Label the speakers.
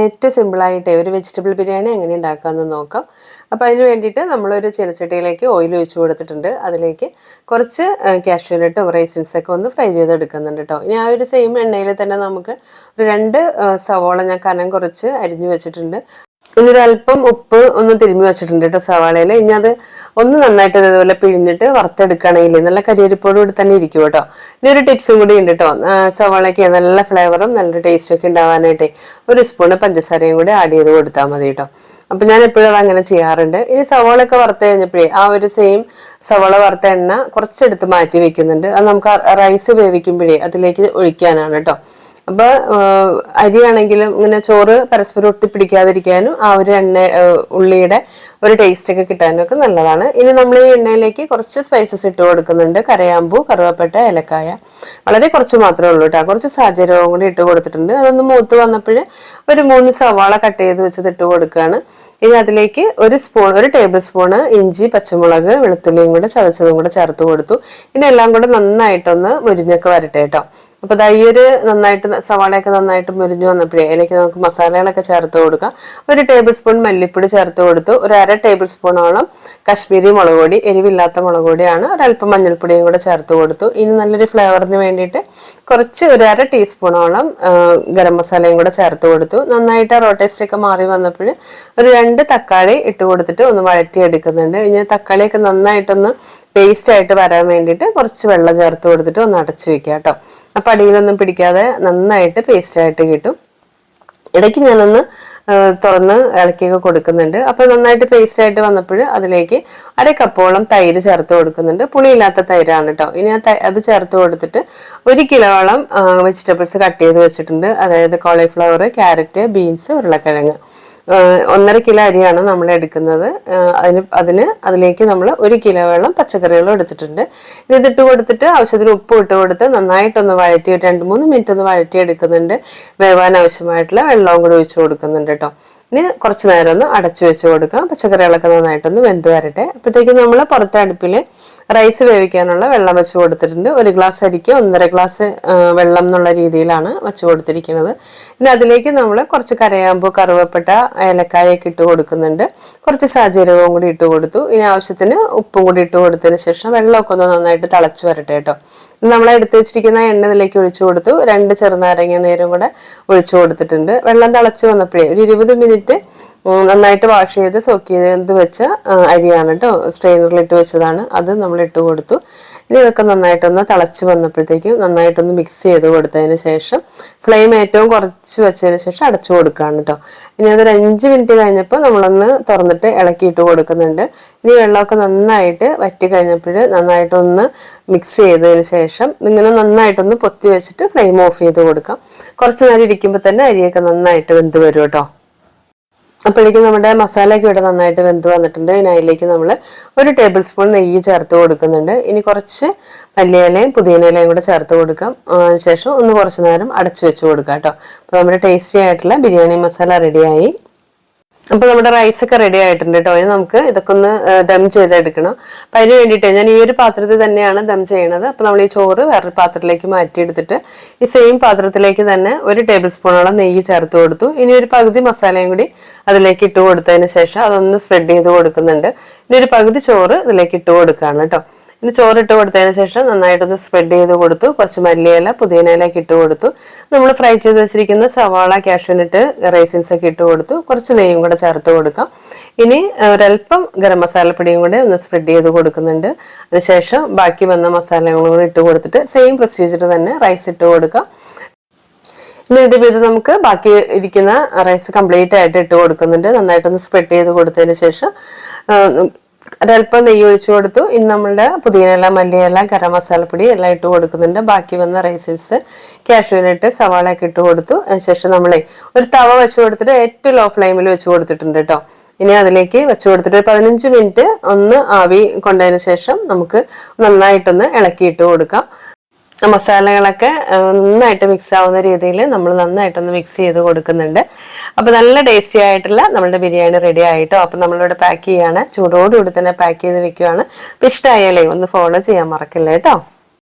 Speaker 1: ഏറ്റവും സിമ്പിളായിട്ട് ഒരു വെജിറ്റബിൾ ബിരിയാണി എങ്ങനെ ഉണ്ടാക്കാമെന്ന് നോക്കാം. അപ്പോൾ അതിന് വേണ്ടിയിട്ട് നമ്മളൊരു ചീനച്ചട്ടിയിലേക്ക് ഓയിൽ ഒഴിച്ച് കൊടുത്തിട്ടുണ്ട്. അതിലേക്ക് കുറച്ച് കാഷ്യൂനട്ടും റൈസിൻസൊക്കെ ഒന്ന് ഫ്രൈ ചെയ്തെടുക്കുന്നുണ്ട് കേട്ടോ ഇനി ആ ഒരു സെയിം എണ്ണയിൽ തന്നെ നമുക്ക് രണ്ട് സവോള ഞാൻ കനം കുറച്ച് അരിഞ്ഞു വെച്ചിട്ടുണ്ട്. ഇനി ഒരല്പം ഉപ്പ് ഒന്ന് തിരുമ്മി വെച്ചിട്ടുണ്ട് കേട്ടോ സവാളയിൽ ഇനി അത് ഒന്ന് നന്നായിട്ട് ഇതേപോലെ പിഴിഞ്ഞിട്ട് വറുത്തെടുക്കുകയാണെങ്കിൽ നല്ല കരിയരിപ്പോടും കൂടി തന്നെ ഇരിക്കും കേട്ടോ ഇനി ഒരു ടിപ്സും കൂടി ഉണ്ട് കേട്ടോ സവാളയ്ക്ക് നല്ല ഫ്ലേവറും നല്ല ടേസ്റ്റും ഒക്കെ ഉണ്ടാവാനായിട്ട് ഒരു സ്പൂണ് പഞ്ചസാരയും കൂടി ആഡ് ചെയ്ത് കൊടുത്താൽ മതി കേട്ടോ അപ്പം ഞാൻ എപ്പോഴും അത് അങ്ങനെ ചെയ്യാറുണ്ട്. ഇനി സവാളയൊക്കെ വറുത്ത് കഴിഞ്ഞപ്പോഴേ ആ ഒരു സെയിം സവാള വറുത്ത എണ്ണ കുറച്ചെടുത്ത് മാറ്റി വെക്കുന്നുണ്ട്. അത് നമുക്ക് റൈസ് വേവിക്കുമ്പോഴേ അതിലേക്ക് ഒഴിക്കാനാണ് കേട്ടോ അപ്പൊ അരിയാണെങ്കിലും ഇങ്ങനെ ചോറ് പരസ്പരം ഒട്ടിപ്പിടിക്കാതിരിക്കാനും ആ ഒരു എണ്ണ ഉള്ളിയുടെ ഒരു ടേസ്റ്റ് ഒക്കെ കിട്ടാനും ഒക്കെ നല്ലതാണ്. ഇനി നമ്മൾ ഈ എണ്ണയിലേക്ക് കുറച്ച് സ്പൈസസ് ഇട്ട് കൊടുക്കുന്നുണ്ട്. കരയാമ്പൂ കറുവപ്പട്ട ഏലക്കായ. വളരെ കുറച്ച് മാത്രമേ ഉള്ളൂ കേട്ടോ കുറച്ച് സാഹചര്യവും കൂടി ഇട്ട് കൊടുത്തിട്ടുണ്ട്. അതൊന്ന് മൂത്ത് വന്നപ്പോൾ ഒരു മൂന്ന് സവാള കട്ട് ചെയ്ത് വെച്ചത് ഇട്ട് കൊടുക്കുകയാണ് ഇനി അതിലേക്ക് ഒരു സ്പൂൺ ഒരു ടേബിൾ സ്പൂണ് ഇഞ്ചി പച്ചമുളക് വെളുത്തുള്ളിയും കൂടെ ചതച്ചതും കൂടെ ചേർത്ത് കൊടുത്തു. ഇനി എല്ലാം കൂടെ നന്നായിട്ടൊന്ന് മുരിഞ്ഞൊക്കെ വരട്ടെ കേട്ടോ അപ്പൊ തയ്യര് നന്നായിട്ട് സവാളയൊക്കെ നന്നായിട്ട് മുരിഞ്ഞു വന്നപ്പോഴേ അതിലേക്ക് നമുക്ക് മസാലകളൊക്കെ ചേർത്ത് കൊടുക്കാം. ഒരു ടേബിൾ സ്പൂൺ മല്ലിപ്പൊടി ചേർത്ത് കൊടുത്തു. ഒരു അര ടേബിൾ സ്പൂണോളം കശ്മീരി മുളക് പൊടി എരിവില്ലാത്ത മുളക് പൊടിയാണ്. ഒരല്പം മഞ്ഞൾപ്പൊടിയും കൂടെ ചേർത്ത് കൊടുത്തു. ഇനി നല്ലൊരു ഫ്ലേവറിന് വേണ്ടിയിട്ട് കുറച്ച് ഒരു അര ടീസ്പൂണോളം ഗരം മസാലയും കൂടെ ചേർത്ത് കൊടുത്തു. നന്നായിട്ട് റോ ടേസ്റ്റൊക്കെ മാറി വന്നപ്പോൾ ഒരു രണ്ട് തക്കാളി ഇട്ട് കൊടുത്തിട്ട് ഒന്ന് വഴറ്റിയെടുക്കുന്നുണ്ട്. ഇനി തക്കാളിയൊക്കെ നന്നായിട്ടൊന്ന് പേസ്റ്റ് ആയിട്ട് വരാൻ വേണ്ടിയിട്ട് കുറച്ച് വെള്ളം ചേർത്ത് കൊടുത്തിട്ട് ഒന്ന് അടച്ചു വെക്കുക കേട്ടോ. അപ്പം അടിയിലൊന്നും പിടിക്കാതെ നന്നായിട്ട് പേസ്റ്റ് ആയിട്ട് കിട്ടും. ഇടയ്ക്ക് ഞാനൊന്ന് തുറന്ന് ഇളക്കിയൊക്കെ കൊടുക്കുന്നുണ്ട്. അപ്പോൾ നന്നായിട്ട് പേസ്റ്റ് ആയിട്ട് വന്നപ്പോൾ അതിലേക്ക് അര കപ്പോളം തൈര് ചേർത്ത് കൊടുക്കുന്നുണ്ട്. പുളിയില്ലാത്ത തൈരാണ് കേട്ടോ. ഇനി ആ അത് ചേർത്ത് കൊടുത്തിട്ട് ഒരു കിലോളം വെജിറ്റബിൾസ് കട്ട് ചെയ്ത് വെച്ചിട്ടുണ്ട്. അതായത് കോളിഫ്ലവർ ക്യാരറ്റ് ബീൻസ് ഉരുളക്കിഴങ്ങ്. ഒന്നര കിലോ അരിയാണ് നമ്മൾ എടുക്കുന്നത്. അതിന് അതിന് അതിലേക്ക് നമ്മൾ ഒരു കിലോ വെള്ളം പച്ചക്കറികളും എടുത്തിട്ടുണ്ട്. ഇത് ഇതിട്ട് കൊടുത്തിട്ട് ആവശ്യത്തിന് ഉപ്പ് ഇട്ട് കൊടുത്ത് നന്നായിട്ടൊന്ന് വഴറ്റി രണ്ട് മൂന്ന് മിനിറ്റ് ഒന്ന് വഴറ്റി എടുക്കുന്നുണ്ട് വേവാൻ ആവശ്യമായിട്ടുള്ള വെള്ളവും കൂടി ഒഴിച്ച് കൊടുക്കുന്നുണ്ട് കേട്ടോ. ഇനി കുറച്ച് നേരം ഒന്ന് അടച്ചു വെച്ച് കൊടുക്കാം. പച്ചക്കറികളൊക്കെ നന്നായിട്ടൊന്ന് വെന്ത് വരട്ടെ. അപ്പോഴത്തേക്കും നമ്മൾ പുറത്തെ അടുപ്പിൽ റൈസ് വേവിക്കാനുള്ള വെള്ളം വെച്ച് കൊടുത്തിട്ടുണ്ട്. ഒരു ഗ്ലാസ് അരിക്ക് ഒന്നര ഗ്ലാസ് വെള്ളം എന്നുള്ള രീതിയിലാണ് വെച്ച് കൊടുത്തിരിക്കുന്നത്. ഇനി അതിലേക്ക് നമ്മൾ കുറച്ച് കരയാമ്പൂ കറുവപ്പെട്ട ഏലക്കായൊക്കെ ഇട്ട് കൊടുക്കുന്നുണ്ട്. കുറച്ച് സാഹചര്യവും കൂടി ഇട്ട് കൊടുത്തു. ഇനി ആവശ്യത്തിന് ഉപ്പും കൂടി ഇട്ട് കൊടുത്തതിന് ശേഷം വെള്ളമൊക്കെ ഒന്ന് നന്നായിട്ട് തിളച്ച് വരട്ടെ കേട്ടോ. നമ്മൾ എടുത്തു വെച്ചിരിക്കുന്ന എണ്ണ ഇതിലേക്ക് ഒഴിച്ചു കൊടുത്തു. രണ്ട് ചെറുനാരങ്ങ നേരം കൂടെ ഒഴിച്ചു കൊടുത്തിട്ടുണ്ട്. വെള്ളം തിളച്ച് വന്നപ്പോഴേ ഒരു ഇരുപത് മിനിറ്റ് ഉം, നന്നായിട്ട് വാഷ് ചെയ്ത് സോക്ക് ചെയ്ത് വെച്ച അരിയാണ് കേട്ടോ സ്ട്രെയിനറിലിട്ട് വെച്ചതാണ്. അത് നമ്മൾ ഇട്ട് കൊടുത്തു. ഇനി ഇതൊക്കെ നന്നായിട്ടൊന്ന് തിളച്ച് വന്നപ്പോഴത്തേക്കും നന്നായിട്ടൊന്ന് മിക്സ് ചെയ്ത് കൊടുത്തതിന് ശേഷം ഫ്ലെയിം ഏറ്റവും കുറച്ച് വെച്ചതിന് ശേഷം അടച്ചു കൊടുക്കുകയാണ് കേട്ടോ ഇനി അതൊരു അഞ്ച് മിനിറ്റ് കഴിഞ്ഞപ്പോൾ നമ്മളൊന്ന് തുറന്നിട്ട് ഇളക്കിയിട്ട് കൊടുക്കുന്നുണ്ട്. ഇനി വെള്ളമൊക്കെ നന്നായിട്ട് വറ്റി കഴിഞ്ഞപ്പോൾ നന്നായിട്ടൊന്ന് മിക്സ് ചെയ്തതിന് ശേഷം ഇങ്ങനെ നന്നായിട്ടൊന്ന് പൊത്തി വെച്ചിട്ട് ഫ്ലെയിം ഓഫ് ചെയ്ത് കൊടുക്കാം. കുറച്ച് നേരം ഇരിക്കുമ്പോൾ തന്നെ അരിയൊക്കെ നന്നായിട്ട് വെന്ത് വരും കേട്ടോ അപ്പോഴേക്കും നമ്മുടെ മസാലയൊക്കെ ഇവിടെ നന്നായിട്ട് വെന്ത് വന്നിട്ടുണ്ട്. ഇനി അതിലേക്ക് നമ്മൾ ഒരു ടേബിൾ സ്പൂൺ നെയ്യ് ചേർത്ത് കൊടുക്കുന്നുണ്ട്. ഇനി കുറച്ച് മല്ലിയിലയും പുതിയനയിലയും കൂടെ ചേർത്ത് കൊടുക്കാം. അതിനുശേഷം ഒന്ന് കുറച്ച് നേരം അടച്ചു വെച്ച് കൊടുക്കാം കേട്ടോ. അപ്പോൾ നമ്മുടെ ടേസ്റ്റി ആയിട്ടുള്ള ബിരിയാണി മസാല റെഡിയായി അപ്പോൾ നമ്മുടെ റൈസ് ഒക്കെ റെഡി ആയിട്ടുണ്ട് കേട്ടോ ഇനി നമുക്ക് ഇതൊക്കെ ഒന്ന് ദം ചെയ്തെടുക്കണം. അപ്പം അതിന് വേണ്ടിയിട്ട് ഞാൻ ഈ ഒരു പാത്രത്തിൽ തന്നെയാണ് ദം ചെയ്യണത്. അപ്പോൾ നമ്മൾ ഈ ചോറ് വേറൊരു പാത്രത്തിലേക്ക് മാറ്റിയെടുത്തിട്ട് ഈ സെയിം പാത്രത്തിലേക്ക് തന്നെ ഒരു ടേബിൾ സ്പൂണോളം നെയ്യ് ചേർത്ത് കൊടുത്തു. ഇനി ഒരു പകുതി മസാലയും കൂടി അതിലേക്ക് ഇട്ട് കൊടുത്തതിന് ശേഷം അതൊന്ന് സ്പ്രെഡ് ചെയ്ത് കൊടുക്കുന്നുണ്ട്. ഇനി ഒരു പകുതി ചോറ് ഇതിലേക്ക് ഇട്ട് കൊടുക്കുകയാണ് കേട്ടോ ഇനി ചോറിട്ട് കൊടുത്തതിന് ശേഷം നന്നായിട്ടൊന്ന് സ്പ്രെഡ് ചെയ്ത് കൊടുത്തു. കുറച്ച് മല്ലിയില പുതിനയിലൊക്കെ ഇട്ട് കൊടുത്തു. നമ്മൾ ഫ്രൈ ചെയ്ത് വെച്ചിരിക്കുന്ന സവാള കാഷ്യൂനിട്ട് റൈസിൻസ് ഒക്കെ ഇട്ട് കൊടുത്തു. കുറച്ച് നെയ്യും കൂടെ ചേർത്ത് കൊടുക്കാം. ഇനി ഒരല്പം ഗരം മസാലപ്പൊടിയും കൂടെ ഒന്ന് സ്പ്രെഡ് ചെയ്ത് കൊടുക്കുന്നുണ്ട്. അതിനുശേഷം ബാക്കി വന്ന മസാലകളും കൂടി ഇട്ട് കൊടുത്തിട്ട് സെയിം പ്രൊസീജിയർ തന്നെ റൈസ് ഇട്ട് കൊടുക്കാം. ഇനി ഇതിന്റെ പേര് നമുക്ക് ബാക്കി ഇരിക്കുന്ന റൈസ് കംപ്ലീറ്റ് ആയിട്ട് ഇട്ട് കൊടുക്കുന്നുണ്ട്. നന്നായിട്ടൊന്ന് സ്പ്രെഡ് ചെയ്ത് കൊടുത്തതിന് ശേഷം ഒരല്പം നെയ്യ് ഒഴിച്ചു കൊടുത്തു. ഇനി നമ്മളുടെ പുതിയനില മല്ലിയില ഗരം മസാലപ്പൊടി എല്ലാം ഇട്ട് കൊടുക്കുന്നുണ്ട്. ബാക്കി വന്ന റൈസിൻസ് സവാള സവാളയൊക്കെ ഇട്ട് കൊടുത്തു. അതിനുശേഷം നമ്മളെ ഒരു തവ വെച്ച് കൊടുത്തിട്ട് ഏറ്റവും ലോ ഫ്ലെയിമിൽ വെച്ച് കൊടുത്തിട്ടുണ്ട് കേട്ടോ ഇനി അതിലേക്ക് വെച്ച് കൊടുത്തിട്ട് ഒരു പതിനഞ്ച് മിനിറ്റ് ഒന്ന് ആവി കൊണ്ടതിന് ശേഷം നമുക്ക് നന്നായിട്ടൊന്ന് ഇളക്കിയിട്ട് കൊടുക്കാം. മസാലകളൊക്കെ നന്നായിട്ട് മിക്സ് ആവുന്ന രീതിയിൽ നമ്മൾ നന്നായിട്ടൊന്ന് മിക്സ് ചെയ്ത് കൊടുക്കുന്നുണ്ട്. അപ്പോൾ നല്ല ടേസ്റ്റി ആയിട്ടുള്ള നമ്മുടെ ബിരിയാണി റെഡി ആയിട്ടോ? അപ്പോൾ നമ്മളിവിടെ പാക്ക് ചെയ്യാണ്. ചൂടോടുകൂടി തന്നെ പാക്ക് ചെയ്ത് വെക്കുവാണ്. അപ്പോൾ ഇഷ്ടമായാലേ ഒന്ന് ഫോളോ ചെയ്യാൻ മറക്കില്ല കേട്ടോ